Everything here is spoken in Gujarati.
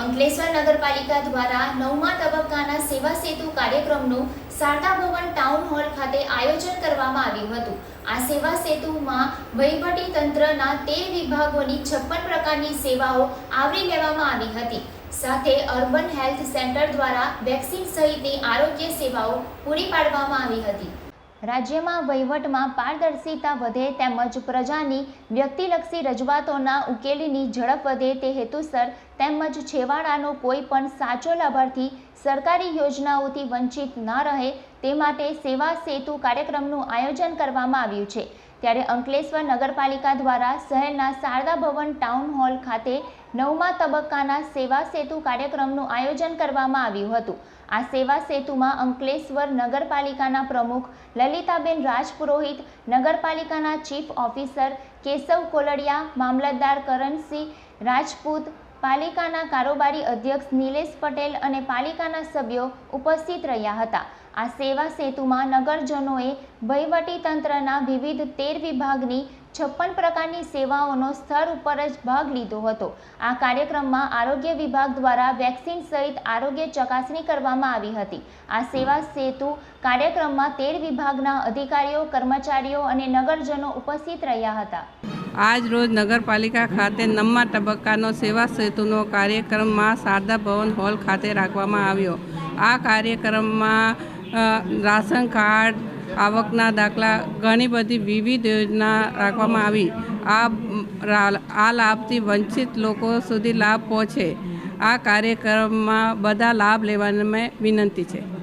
અંકલેશ્વર નગરપાલિકા દ્વારા નવમા તબક્કાના સેવા સેતુ કાર્યક્રમનું શારદા ભવન ટાઉન હોલ ખાતે આયોજન કરવામાં આવ્યું હતું. આ સેવા સેતુમાં વહીવટી તંત્રના તેર વિભાગોની છપ્પન પ્રકારની સેવાઓ આવરી લેવામાં આવી હતી. સાથે અર્બન હેલ્થ સેન્ટર દ્વારા વેક્સિન સહિતની આરોગ્ય સેવાઓ પૂરી પાડવામાં આવી હતી. રાજ્યમાં વહીવટમાં પારદર્શિતા વધે તેમજ પ્રજાની વ્યક્તિલક્ષી રજૂઆતોના ઉકેલીની ઝડપ વધે તે હેતુસર તેમજ છેવાડાનો કોઈ પણ સાચો લાભાર્થી સરકારી યોજનાઓથી વંચિત ન રહે તે માટે સેવા સેતુ કાર્યક્રમનું આયોજન કરવામાં આવ્યું છે. ત્યારે અંકલેશ્વર નગરપાલિકા દ્વારા શહેરના શારદા ભવન ટાઉન હોલ ખાતે નવમા તબક્કાના સેવા સેતુ કાર્યક્રમનું આયોજન કરવામાં આવ્યું હતું. આ સેવા સેતુમાં અંકલેશ્વર નગરપાલિકાના પ્રમુખ લલિતાબેન રાજપુરોહિત, નગરપાલિકાના ચીફ ઓફિસર કેશવ કોલડિયા, મામલતદાર કરણસિંહ રાજપૂત, પાલિકાના કારોબારી અધ્યક્ષ નિલેશ પટેલ અને પાલિકાના સભ્યો ઉપસ્થિત રહ્યા હતા. આ સેવા સેતુમાં નગરજનોએ વહીવટી તંત્રના વિવિધ તેર વિભાગની છપ્પન પ્રકારની સેવાઓનો સ્થળ ઉપર જ ભાગ લીધો હતો. આ કાર્યક્રમમાં આરોગ્ય વિભાગ દ્વારા વેક્સિન સહિત આરોગ્ય ચકાસણી કરવામાં આવી હતી. આ સેવા સેતુ કાર્યક્રમમાં તેર વિભાગના અધિકારીઓ, કર્મચારીઓ અને નગરજનો ઉપસ્થિત રહ્યા હતા. આજ રોજ નગરપાલિકા ખાતે નવમા તબક્કાનો સેવા સેતુનો કાર્યક્રમમાં શારદા ભવન હોલ ખાતે રાખવામાં આવ્યો. આ કાર્યક્રમમાં રાશન કાર્ડ આવકના દાખલા, ઘણી બધી વિવિધ યોજના રાખવામાં આવી. આ આ લાભથી વંચિત લોકો સુધી લાભ પહોંચે. આ કાર્યક્રમમાં બધા લાભ લેવાની વિનંતી છે.